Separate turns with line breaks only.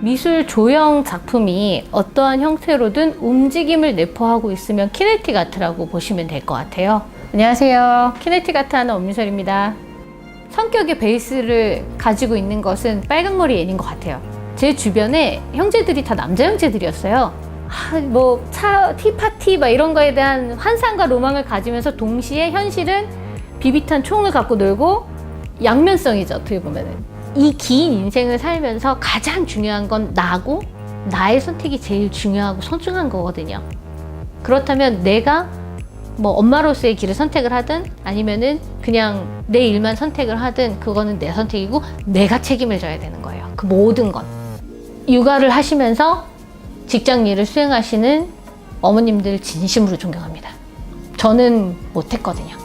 미술 조형 작품이 어떠한 형태로든 움직임을 내포하고 있으면 키네틱 아트라고 보시면 될 것 같아요. 안녕하세요. 키네틱 아트 하는 엄미설입니다. 성격의 베이스를 가지고 있는 것은 빨강머리 애인 것 같아요. 제 주변에 형제들이 다 남자 형제들이었어요. 아, 뭐, 차, 티파티, 막 이런 거에 대한 환상과 로망을 가지면서 동시에 현실은 비비탄 총을 갖고 놀고 양면성이죠, 어떻게 보면은. 이 긴 인생을 살면서 가장 중요한 건 나고 나의 선택이 제일 중요하고 소중한 거거든요. 그렇다면 내가 뭐 엄마로서의 길을 선택을 하든 아니면은 그냥 내 일만 선택을 하든 그거는 내 선택이고 내가 책임을 져야 되는 거예요. 그 모든 건. 육아를 하시면서 직장 일을 수행하시는 어머님들 진심으로 존경합니다. 저는 못했거든요.